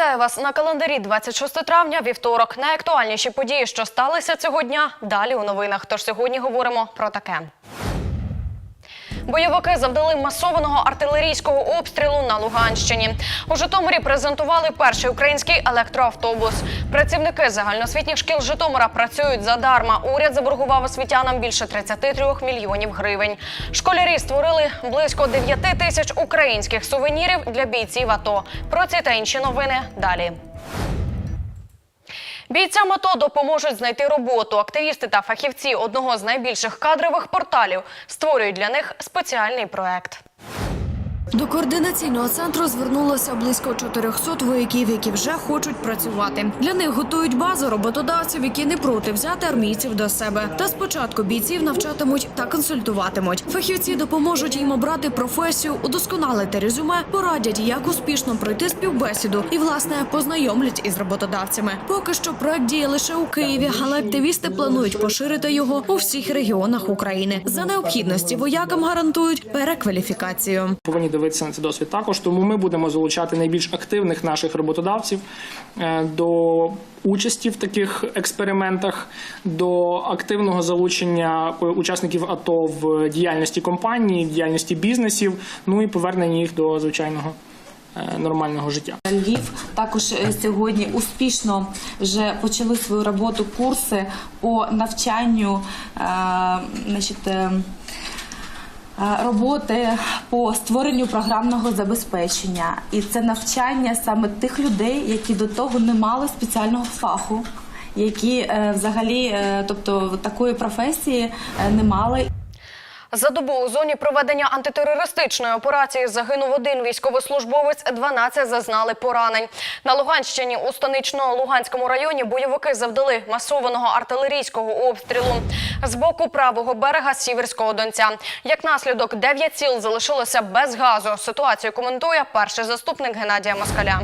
Вітаю вас на календарі 26 травня, вівторок. Найактуальніші події, що сталися цього дня, далі у новинах. Тож сьогодні говоримо про таке. Бойовики завдали масованого артилерійського обстрілу на Луганщині. У Житомирі презентували перший український електроавтобус. Працівники загальноосвітніх шкіл Житомира працюють задарма. Уряд заборгував освітянам більше 33 мільйонів гривень. Школярі створили близько 9 тисяч українських сувенірів для бійців АТО. Про ці та інші новини далі. Бійцям АТО допоможуть знайти роботу. Активісти та фахівці одного з найбільших кадрових порталів створюють для них спеціальний проект. До координаційного центру звернулося близько 400 вояків, які вже хочуть працювати. Для них готують базу роботодавців, які не проти взяти армійців до себе. Та спочатку бійців навчатимуть та консультуватимуть. Фахівці допоможуть їм обрати професію, удосконалити резюме, порадять, як успішно пройти співбесіду і власне познайомлять із роботодавцями. Поки що проект діє лише у Києві, але активісти планують поширити його у всіх регіонах України. За необхідності воякам гарантують перекваліфікацію. повинні дивитися на цей досвід також. Тому ми будемо залучати найбільш активних наших роботодавців е, до участі в таких експериментах, до активного залучення е, учасників АТО в діяльності компанії, в діяльності бізнесів, ну і повернення їх до звичайного е, нормального життя. Львів також сьогодні успішно вже почали свою роботу курси по навчанню значить, роботи по створенню програмного забезпечення. І це навчання саме тих людей, які до того не мали спеціального фаху, які е, взагалі, е, тобто такої професії е, не мали. За добу у зоні проведення антитерористичної операції загинув один військовослужбовець, 12 зазнали поранень. На Луганщині у станично-луганському районі бойовики завдали масованого артилерійського обстрілу з боку правого берега Сіверського Донця. Як наслідок, 9 сіл залишилося без газу. Ситуацію коментує перший заступник Геннадія Москаля.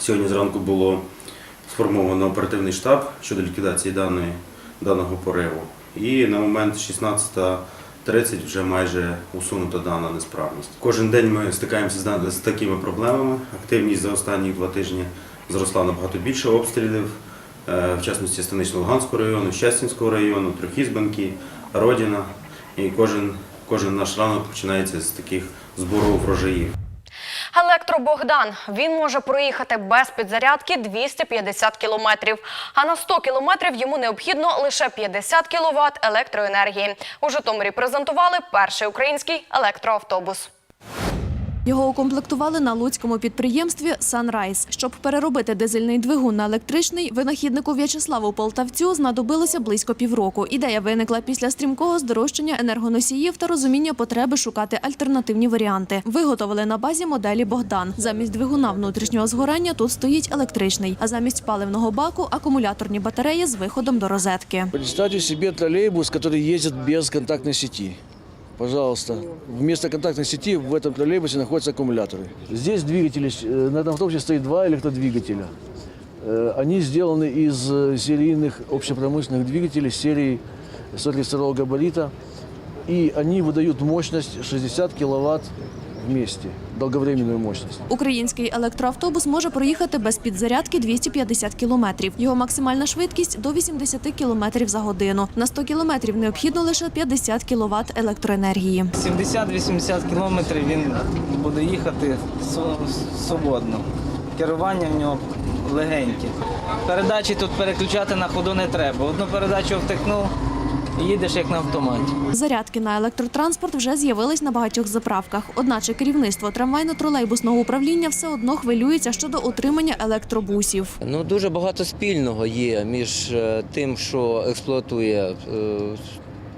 Сьогодні зранку було сформовано оперативний штаб щодо ліквідації даної, даного пориву. І на момент 16.30 вже майже усунута дана несправність. Кожен день ми стикаємося з, такими проблемами. Активність за останні два тижні зросла набагато більше обстрілів, е, в частності Станично-Луганського району, Щастінського району, Трохізбанки, Родіна. І кожен, кожен наш ранок починається з таких збору врожаїв. Електробогдан. Він може проїхати без підзарядки 250 кілометрів. А на 100 кілометрів йому необхідно лише 50 кіловат електроенергії. У Житомирі презентували перший український електроавтобус. Його укомплектували на луцькому підприємстві «Санрайз». Щоб переробити дизельний двигун на електричний, винахіднику В'ячеславу Полтавцю знадобилося близько півроку. Ідея виникла після стрімкого здорожчання енергоносіїв та розуміння потреби шукати альтернативні варіанти. Виготовили на базі моделі Богдан. Замість двигуна внутрішнього згорання тут стоїть електричний, а замість паливного баку акумуляторні батареї з виходом до розетки. Представьте себе троллейбус, который ездит без контактной сети. Пожалуйста. Вместо контактной сети в этом троллейбусе находятся аккумуляторы. Здесь двигатели, э, на этом автобусе стоит два электродвигателя. Э, Они сделаны из э, серийных общепромышленных двигателей серии 132 габарита. И они выдают мощность 60 киловатт вместе, долговременную мощность. Український електроавтобус може проїхати без підзарядки 250 кілометрів. Його максимальна швидкість до 80 кілометрів за годину. На 100 кілометрів необхідно лише 50 кіловат електроенергії. 70-80 кілометрів він буде їхати св- свободно. Керування в нього легеньке. Передачі тут переключати на ходу не треба. Одну передачу втикнув їдеш як на автоматі. Зарядки на електротранспорт вже з'явились на багатьох заправках. Одначе керівництво трамвайно-тролейбусного управління все одно хвилюється щодо отримання електробусів. Ну дуже багато спільного є між е, тим, що експлуатує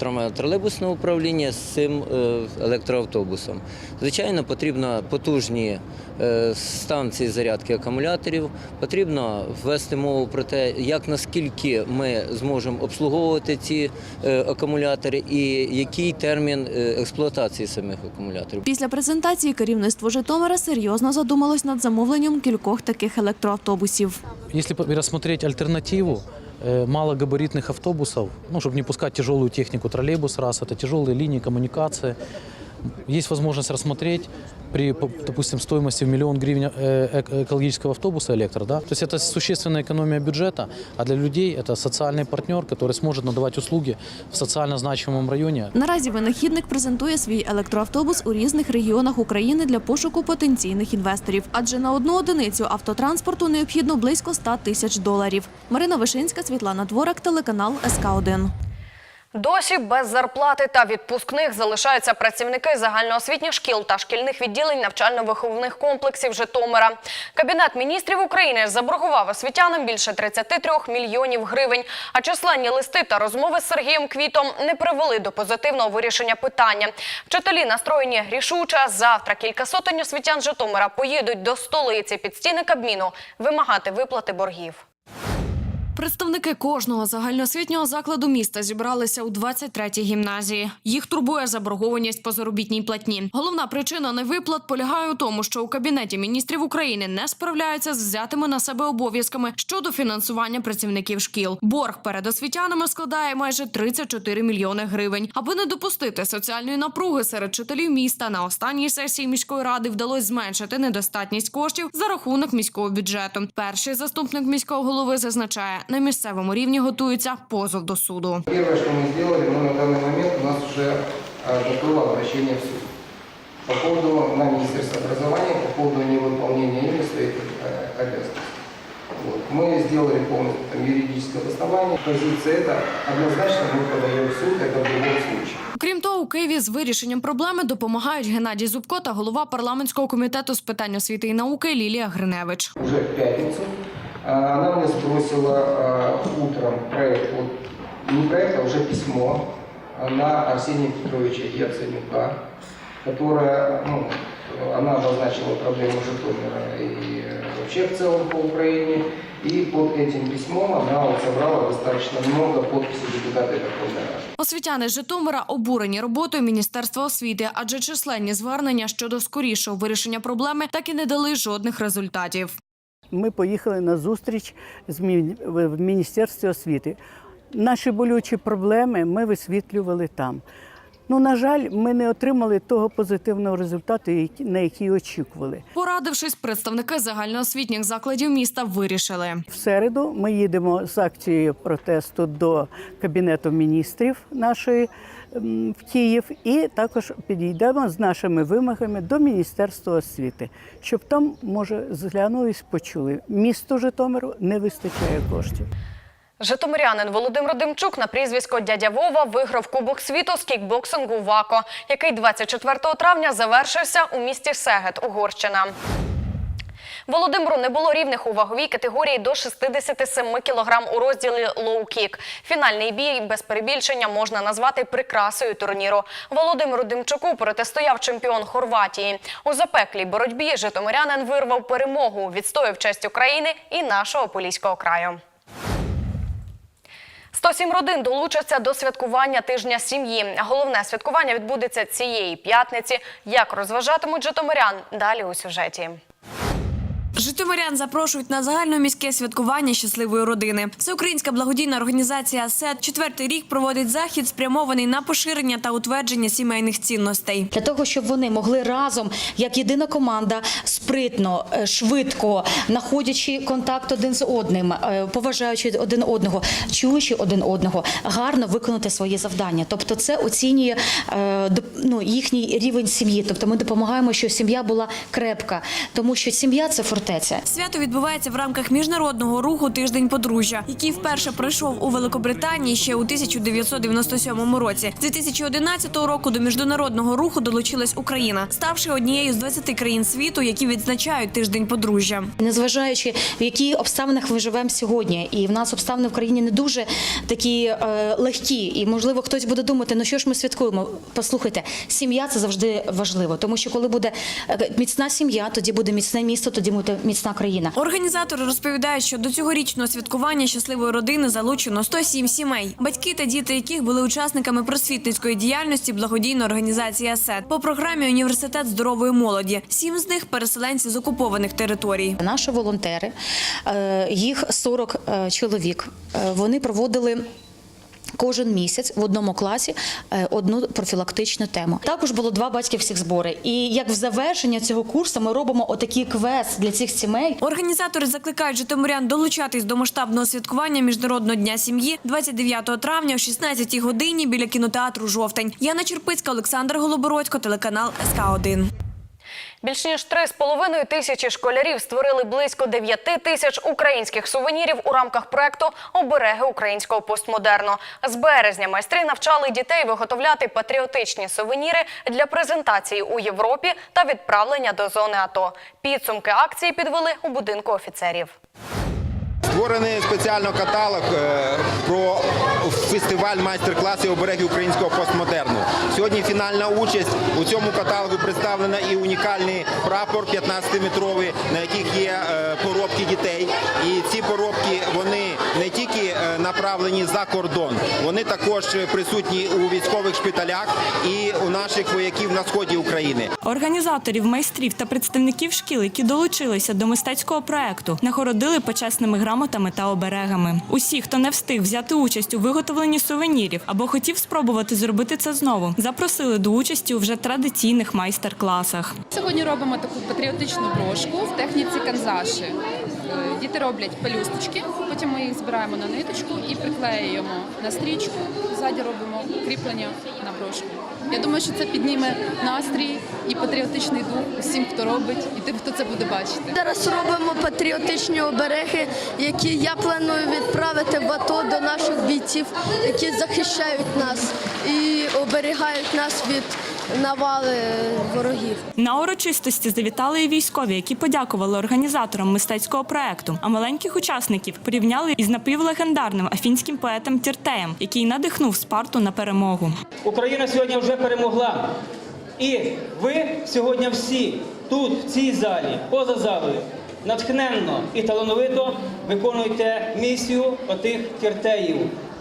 е, трамвайно-тролейбусне управління з цим е, електроавтобусом. Звичайно, потрібно потужні е, станції зарядки акумуляторів. Потрібно ввести мову про те, як наскільки ми зможемо обслуговувати ці е, акумулятори і який термін експлуатації самих акумуляторів. Після презентації керівництво Житомира серйозно задумалось над замовленням кількох таких електроавтобусів. Если по- альтернативу малогабаритных автобусов, ну, чтобы не пускать тяжелую технику, троллейбус раз, это тяжелые линии коммуникации, есть возможность рассмотреть при, по- допустим, стоимости в миллион гривен э, эк- экологического автобуса электро, да, то есть это существенная экономия бюджета, а для людей это социальный партнер, который сможет надавать услуги в социально значимом районе, Наразі винахідник презентує свій електроавтобус у різних регіонах України для пошуку потенційних інвесторів. Адже на одну одиницю автотранспорту необхідно близько 100 тисяч доларів. Марина Вишинська, Світлана Дворак, телеканал СК 1 Досі без зарплати та відпускних залишаються працівники загальноосвітніх шкіл та шкільних відділень навчально-виховних комплексів Житомира. Кабінет міністрів України заборгував освітянам більше 33 мільйонів гривень. А численні листи та розмови з Сергієм Квітом не привели до позитивного вирішення питання. Вчителі настроєні рішуче. Завтра кілька сотень освітян Житомира поїдуть до столиці під стіни Кабміну вимагати виплати боргів. Представники кожного загальноосвітнього закладу міста зібралися у 23-й гімназії. Їх турбує заборгованість по заробітній платні. Головна причина невиплат полягає у тому, що у кабінеті міністрів України не справляються з взятими на себе обов'язками щодо фінансування працівників шкіл. Борг перед освітянами складає майже 34 мільйони гривень. Аби не допустити соціальної напруги серед вчителів міста, на останній сесії міської ради вдалося зменшити недостатність коштів за рахунок міського бюджету. Перший заступник міського голови зазначає, на місцевому рівні готується позов до суду. Первое, что мы сделали, мы на данный момент у нас уже а, готово обращение в суд. По поводу на Министерство образования, по поводу невыполнения ими своих э, обязанностей. Вот. Мы сделали полностью там, юридическое обоснование. Позиция это однозначно мы подаем в суд, это в любом случае. Крім того, у Києві з вирішенням проблеми допомагають Геннадій Зубко та голова парламентського комітету з питань освіти і науки Лілія Гриневич. Уже в пятницу а, она мне сбросила а, утром проект, вот, не проект, а уже письмо а, на Арсения Петровича Яценюка, которая, ну, она обозначила проблему Житомира и э, вообще в целом по Украине. И под этим письмом она вот собрала достаточно много подписей депутата Верховной Рады. Освітяни з Житомира обурені роботою Міністерства освіти, адже численні звернення щодо скорішого вирішення проблеми так і не дали жодних результатів. Ми поїхали на зустріч в Міністерстві освіти. Наші болючі проблеми ми висвітлювали там. Ну, на жаль, ми не отримали того позитивного результату, на який очікували. Порадившись, представники загальноосвітніх закладів міста вирішили. В середу ми їдемо з акцією протесту до Кабінету міністрів нашої в Київ, і також підійдемо з нашими вимогами до Міністерства освіти, щоб там, може, зглянули і почули. Місту Житомиру не вистачає коштів. Житомирянин Володимир Демчук на прізвисько Дядя Вова виграв Кубок світу з кікбоксингу ВАКО, який 24 травня завершився у місті Сегет, Угорщина. Володимиру не було рівних у ваговій категорії до 67 кг у розділі лоу-кік. Фінальний бій без перебільшення можна назвати прикрасою турніру. Володимиру Демчуку протистояв чемпіон Хорватії. У запеклій боротьбі житомирянин вирвав перемогу, відстояв честь України і нашого Поліського краю. 107 родин долучаться до святкування тижня сім'ї. Головне святкування відбудеться цієї п'ятниці. Як розважатимуть житомирян? Далі у сюжеті. Житомирян запрошують на загальноміське святкування щасливої родини. Всеукраїнська благодійна організація СЕД четвертий рік проводить захід, спрямований на поширення та утвердження сімейних цінностей. для того, щоб вони могли разом, як єдина команда, спритно, е, швидко, знаходячи контакт один з одним, е, поважаючи один одного, чуючи один одного, гарно виконати свої завдання. Тобто, це оцінює е, ну, їхній рівень сім'ї. Тобто, ми допомагаємо, щоб сім'я була крепка, тому що сім'я це фортеця. Свято відбувається в рамках міжнародного руху Тиждень подружжя, який вперше пройшов у Великобританії ще у 1997 році. З 2011 року до міжнародного руху долучилась Україна, ставши однією з 20 країн світу, які відзначають тиждень подружжя. Незважаючи в яких обставинах ми живемо сьогодні, і в нас обставини в країні не дуже такі е, легкі. І можливо хтось буде думати, ну що ж ми святкуємо? Послухайте, сім'я це завжди важливо, тому що коли буде е, міцна сім'я, тоді буде міцне місто, тоді буде міцна країна. Організатори розповідають, що до цьогорічного святкування щасливої родини залучено 107 сімей, батьки та діти яких були учасниками просвітницької діяльності благодійної організації АСЕТ по програмі Університет здорової молоді. Сім з них переселенці з окупованих територій. Наші волонтери, е, їх 40 е, чоловік, е, вони проводили. Кожен місяць в одному класі е, одну профілактичну тему. Також було два батьківських збори. І як в завершення цього курсу ми робимо отакий квест для цих сімей. Організатори закликають житомирян долучатись до масштабного святкування Міжнародного дня сім'ї 29 травня о 16 годині біля кінотеатру Жовтень. Яна Черпицька, Олександр Голобородько, телеканал СК 1 Більш ніж 3,5 тисячі школярів створили близько 9 тисяч українських сувенірів у рамках проекту Обереги українського постмодерну. З березня майстри навчали дітей виготовляти патріотичні сувеніри для презентації у Європі та відправлення до зони АТО. Підсумки акції підвели у будинку офіцерів. Створений спеціально каталог е, про фестиваль майстер-класи обереги українського постмодерну. Сьогодні фінальна участь. У цьому каталогу представлена і унікальний прапор 15-метровий, на яких є е, поробки дітей. І ці поробки вони не тільки е, направлені за кордон, вони також присутні у військових шпиталях і у наших вояків на сході України. Організаторів, майстрів та представників шкіл, які долучилися до мистецького проекту, нагородили почесними грамотами та оберегами. Усі, хто не встиг взяти участь у виготовленні сувенірів або хотів спробувати зробити це знову, запросили до участі у вже традиційних майстер-класах. Сьогодні робимо таку патріотичну брошку в техніці канзаші. Е, Діти роблять пелюсточки, потім ми їх збираємо на ниточку і приклеюємо на стрічку. Ззаді робимо кріплення на брошку. Я думаю, що це підніме настрій і патріотичний дух усім, хто робить, і тим, хто це буде бачити. Зараз робимо патріотичні обереги, які я планую відправити в АТО до наших бійців, які захищають нас і оберігають нас від навали ворогів. На урочистості завітали і військові, які подякували організаторам мистецького проекту. А маленьких учасників порівняли із напівлегендарним афінським поетом Тіртеєм, який надихнув Спарту на перемогу. Україна сьогодні вже перемогла. І ви сьогодні всі тут, в цій залі, поза залою, натхненно і талановито виконуєте місію отих кіртеїв.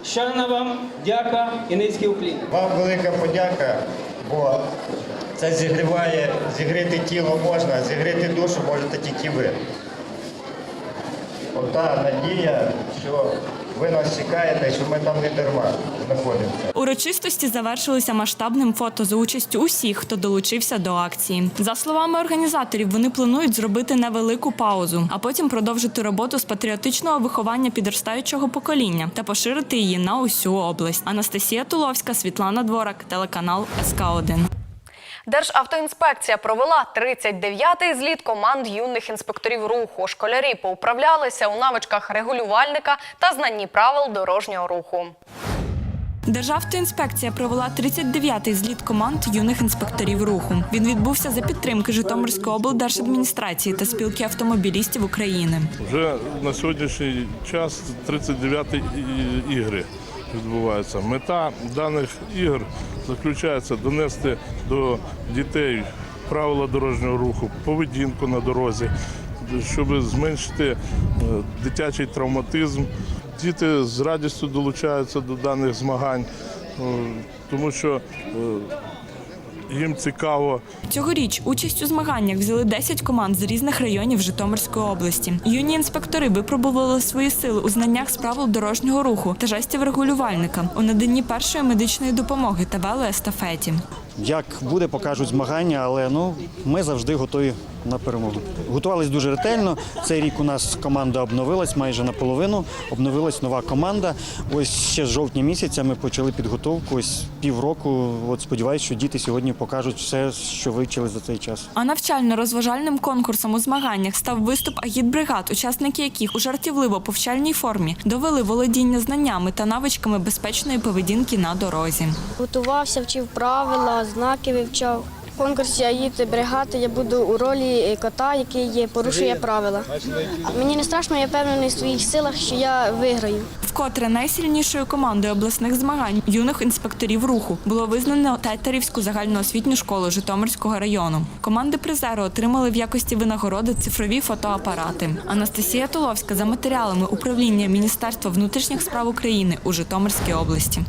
Шана вам, дяка і низький уклін. Вам велика подяка, бо це зігріває, зігріти тіло можна, зігріти душу можете тільки ви. Ота надія, що ви нас чекаєте, що ми там не дарма знаходимося. Урочистості завершилися масштабним фото за участю усіх, хто долучився до акції. За словами організаторів, вони планують зробити невелику паузу, а потім продовжити роботу з патріотичного виховання підростаючого покоління та поширити її на усю область. Анастасія Туловська, Світлана Дворак, телеканал СК 1 Державтоінспекція провела 39-й зліт команд юних інспекторів руху. Школярі поуправлялися у навичках регулювальника та знанні правил дорожнього руху. Державтоінспекція провела 39-й зліт команд юних інспекторів руху. Він відбувся за підтримки Житомирської облдержадміністрації та спілки автомобілістів України. Вже на сьогоднішній час 39 і- ігри відбуваються. Мета даних ігор заключається донести до дітей правила дорожнього руху, поведінку на дорозі, щоб зменшити е, дитячий травматизм. Діти з радістю долучаються до даних змагань, е, тому що е, їм цікаво Цьогоріч участь у змаганнях взяли 10 команд з різних районів Житомирської області. Юні інспектори випробували свої сили у знаннях з правил дорожнього руху та жестів регулювальника у наданні першої медичної допомоги та велоестафеті. Як буде, покажуть змагання, але ну ми завжди готові на перемогу. Готувались дуже ретельно. Цей рік у нас команда обновилась майже наполовину. Обновилась нова команда. Ось ще з жовтня місяця ми почали підготовку. Ось півроку. От сподіваюся, що діти сьогодні покажуть все, що вивчили за цей час. А навчально-розважальним конкурсом у змаганнях став виступ агітбригад, учасники яких у жартівливо повчальній формі довели володіння знаннями та навичками безпечної поведінки на дорозі. Готувався, вчив правила, знаки вивчав. В конкурсі АїТ бригади я буду у ролі кота, який порушує правила. Мені не страшно, я впевнений в своїх силах, що я виграю. Вкотре найсильнішою командою обласних змагань юних інспекторів руху було визнано Тетерівську загальноосвітню школу Житомирського району. Команди призеру отримали в якості винагороди цифрові фотоапарати. Анастасія Туловська за матеріалами управління Міністерства внутрішніх справ України у Житомирській області.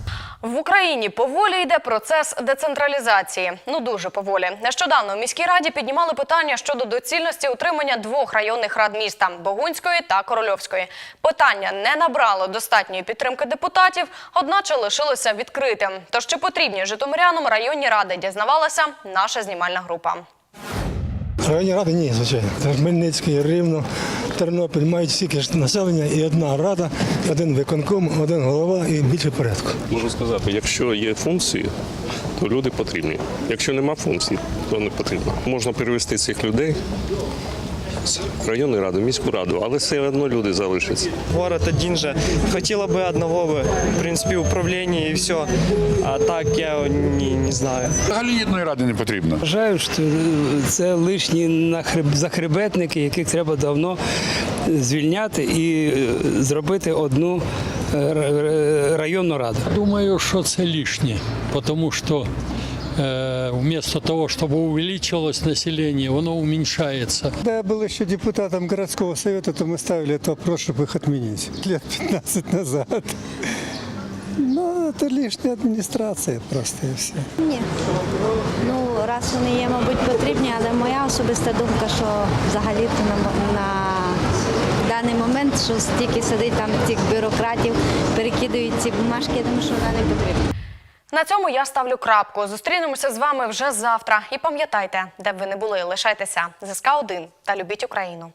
В Україні поволі йде процес децентралізації. Ну дуже поволі. Нещодавно в міській раді піднімали питання щодо доцільності утримання двох районних рад міста Богунської та Корольовської. Питання не набрало достатньої підтримки депутатів, одначе лишилося відкритим. Тож чи потрібні житомирянам районні ради, дізнавалася наша знімальна група. Районні ради ні, звичайно. Це Хмельницький, Рівно, Тернопіль мають стільки ж населення і одна рада, один виконком, один голова і більше порядку. Можу сказати, якщо є функції, то люди потрібні. Якщо нема функцій, то не потрібно. Можна перевести цих людей з районної ради, в міську раду, але все одно люди залишаться. Город один же. Хотела бы одного бы, в принципе, управления и все. А так я не, не знаю. Взагалі єдної ради не потрібно. Вважаю, що це лишні нахреб- захребетники, яких треба давно звільняти і е, зробити одну е, р- р- районну раду. Думаю, что это лишнее, потому что э, вместо того, чтобы увеличилось население, оно уменьшается. Когда я был еще депутатом городского совета, то мы ставили этот вопрос, чтобы их отменить. Лет 15 назад. Ну, это лишняя администрация просто и все. Ні. Ну, раз вони є, мабуть, потрібні, але моя особиста думка, що взагалі то на, на даний момент, що стільки сидить там цих бюрократів, перекидують ці бумажки, я думаю, що вона не потрібна. На цьому я ставлю крапку. Зустрінемося з вами вже завтра. І пам'ятайте, де б ви не були, лишайтеся ЗСК 1 та любіть Україну.